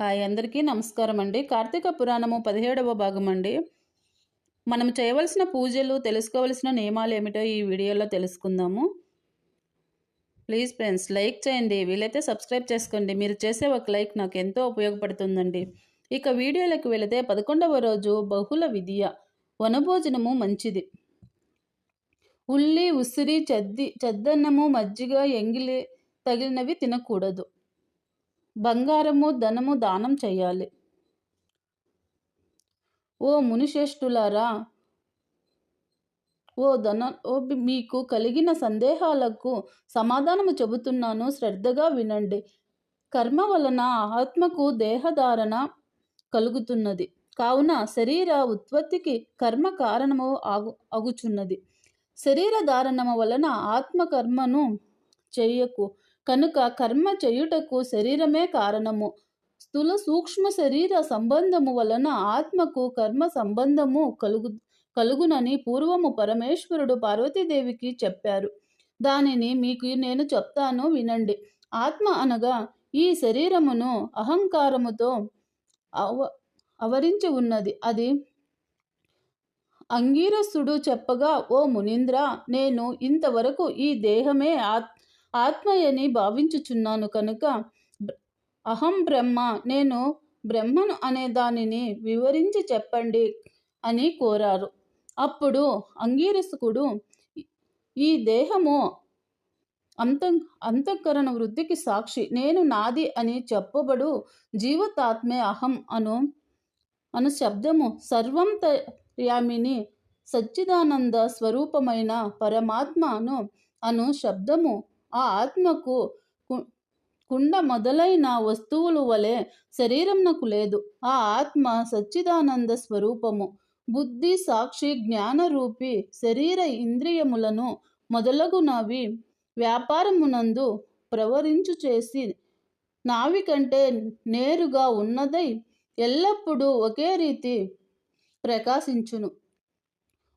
Hi అందరికీ నమస్కారం అండి కార్తీక పురాణము పదిహేడవ భాగం అండి మనం చేయవలసిన పూజలు తెలుసుకోవలసిన నియమాలు ఏమిటో ఈ వీడియోలో తెలుసుకుందాము. ప్లీజ్ ఫ్రెండ్స్ లైక్ చేయండి. వీలైతే సబ్స్క్రైబ్ చేసుకోండి. మీరు చేసే ఒక లైక్ నాకు ఎంతో ఉపయోగపడుతుందండి. ఇక వీడియోలకు వెళితే పదకొండవ రోజు బహుళ విద్య వనభోజనము మంచిది. ఉల్లి ఉసిరి చద్ది చద్దన్నము మజ్జిగ ఎంగిలి తగిలినవి తినకూడదు. బంగారము ధనము దానం చేయాలి ఓ మునిశ్రేష్ఠులారా ఓ ధన ఓ మీకు కలిగిన సందేహాలకు సమాధానము చెబుతున్నాను. శ్రద్ధగా వినండి. కర్మ వలన ఆత్మకు దేహధారణ కలుగుతున్నది. కావున శరీర ఉత్పత్తికి కర్మ కారణము ఆగు అగుచున్నది శరీర ధారణము వలన ఆత్మ కర్మను చేయకు. కనుక కర్మ చేయుటకు శరీరమే కారణము. స్థూల సూక్ష్మ శరీర సంబంధము వలన ఆత్మకు కర్మ సంబంధము కలుగు కలుగునని పూర్వము పరమేశ్వరుడు పార్వతీదేవికి చెప్పారు. దానిని మీకు నేను చెప్తాను వినండి. ఆత్మ అనగా ఈ శరీరమును అహంకారముతో అవ అవరించి ఉన్నది. అది అంగీరసుడు చెప్పగా ఓ మునీంద్ర నేను ఇంతవరకు ఈ దేహమే ఆత్ ఆత్మయని భావించుచున్నాను కనుక అహం బ్రహ్మ నేను బ్రహ్మను అనే దానిని వివరించి చెప్పండి అని కోరారు. అప్పుడు అంగీరసుకుడు ఈ దేహము అంత అంతఃకరణ వృద్ధికి సాక్షి నేను నాది అని చెప్పబడు జీవతాత్మే అహం అను అను శబ్దము సర్వం యామిని సచ్చిదానంద స్వరూపమైన పరమాత్మను అను శబ్దము ఆ ఆత్మకు కు- కుండ మొదలైన వస్తువులు వలె శరీరంనకు లేదు. ఆ ఆత్మ సచ్చిదానంద స్వరూపము. బుద్ధి సాక్షి జ్ఞానరూపి శరీర ఇంద్రియములను మొదలగునవి వ్యాపారమునందు ప్రవరించు చేసి నావి కంటే నేరుగా ఉన్నదై ఎల్లప్పుడూ ఒకే రీతి ప్రకాశించును.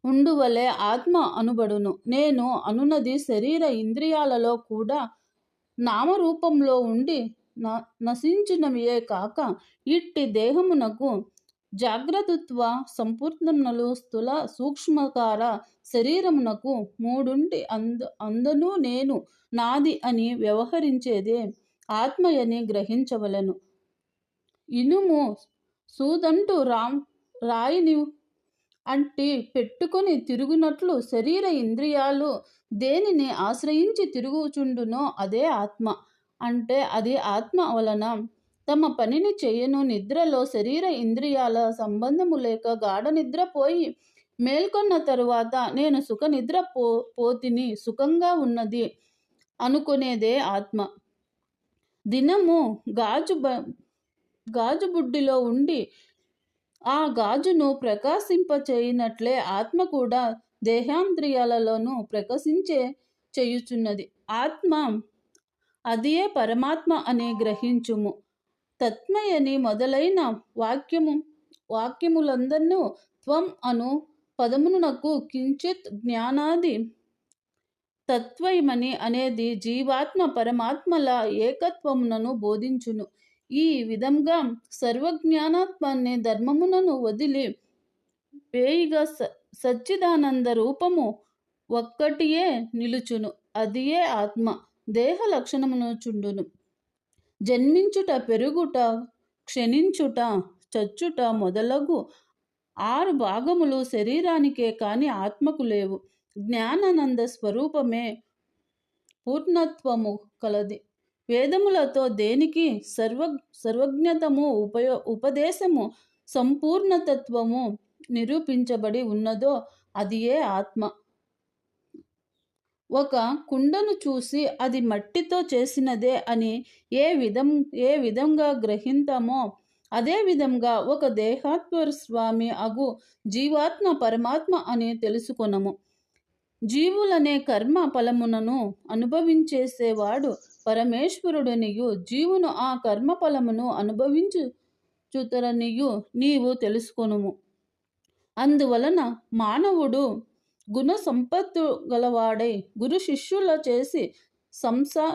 ఉండువలే ఆత్మ అనుబడును. నేను అనునది శరీర ఇంద్రియాలలో కూడా నామరూపంలో ఉండి న నశించినవియే కాక ఇట్టి దేహమునకు జాగ్రత్తత్వ సంపూర్ణములు స్థూల సూక్ష్మకార శరీరమునకు మూడుంటి అంద అందనూ నేను నాది అని వ్యవహరించేదే ఆత్మయని గ్రహించవలను. ఇనుము సూదంటూ రామ్ రాయిని అంటి పెట్టుకొని తిరుగునట్లు శరీర ఇంద్రియాలు దేనిని ఆశ్రయించి తిరుగుచుండునో అదే ఆత్మ. అంటే అది ఆత్మ వలన తమ పనిని చేయను. నిద్రలో శరీర ఇంద్రియాల సంబంధము లేక గాఢ నిద్ర పోయి మేల్కొన్న తరువాత నేను సుఖ నిద్ర పో పోతిని సుఖంగా ఉన్నది అనుకునేదే ఆత్మ. దినము గాజు బ గాజు బుడ్డిలో ఉండి ఆ గాజును ప్రకాశింపచేయినట్లే ఆత్మ కూడా దేహాంద్రియాలలోనూ ప్రకాశించే చేయుచున్నది. ఆత్మ అదియే పరమాత్మ అని గ్రహించుము. తత్మయని మొదలైన వాక్యము వాక్యములందరినూ త్వం అను పదమునకు కించిత్ జ్ఞానాది తత్వయమని అనేది జీవాత్మ పరమాత్మల ఏకత్వమునను బోధించును. ఈ విధంగా సర్వజ్ఞానాత్మాన్ని ధర్మమునను వదిలి పేయిగా స సచ్చిదానంద రూపము ఒక్కటియే నిలుచును. అదియే ఆత్మ. దేహ లక్షణమును చుండును. జన్మించుట పెరుగుట క్షణించుట చచ్చుట మొదలగు ఆరు భాగములు శరీరానికే కాని ఆత్మకు లేవు. జ్ఞానానంద స్వరూపమే పూర్ణత్వము కలది. వేదములతో దేనికి సర్వ సర్వజ్ఞతము ఉపయో ఉపదేశము సంపూర్ణతత్వము నిరూపించబడి ఉన్నదో అది ఏ ఆత్మ? ఒక కుండను చూసి అది మట్టితో చేసినదే అని ఏ విధం ఏ విధంగా గ్రహింతామో అదే విధంగా ఒక దేహాత్మ స్వామి అగు జీవాత్మ పరమాత్మ అని తెలుసుకొనము. జీవులనే కర్మ ఫలమునను అనుభవించేసేవాడు పరమేశ్వరుడనియు జీవును ఆ కర్మఫలమును అనుభవించు చూతరనియు నీవు తెలుసుకొనుము. అందువలన మానవుడు గుణ సంపత్తు గలవాడై గురు శిష్యుల చేసి సంసా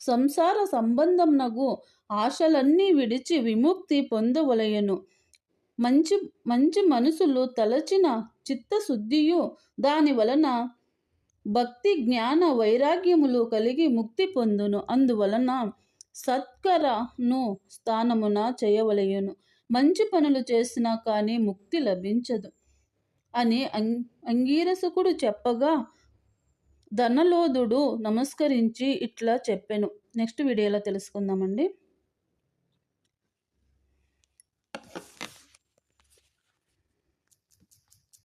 సంసార సంబంధంనగు ఆశలన్నీ విడిచి విముక్తి పొందవలయను మంచి మంచి మనసులు తలచిన చిత్తశుద్ధియు దాని వలన భక్తి జ్ఞాన వైరాగ్యములు కలిగి ముక్తి పొందును. అందువలన సత్కరను స్థానమున చేయవలయను. మంచి పనులు చేసినా కానీ ముక్తి లభించదు అని అం- చెప్పగా ధనలోదుడు నమస్కరించి ఇట్లా చెప్పాను. నెక్స్ట్ వీడియోలో తెలుసుకుందామండి.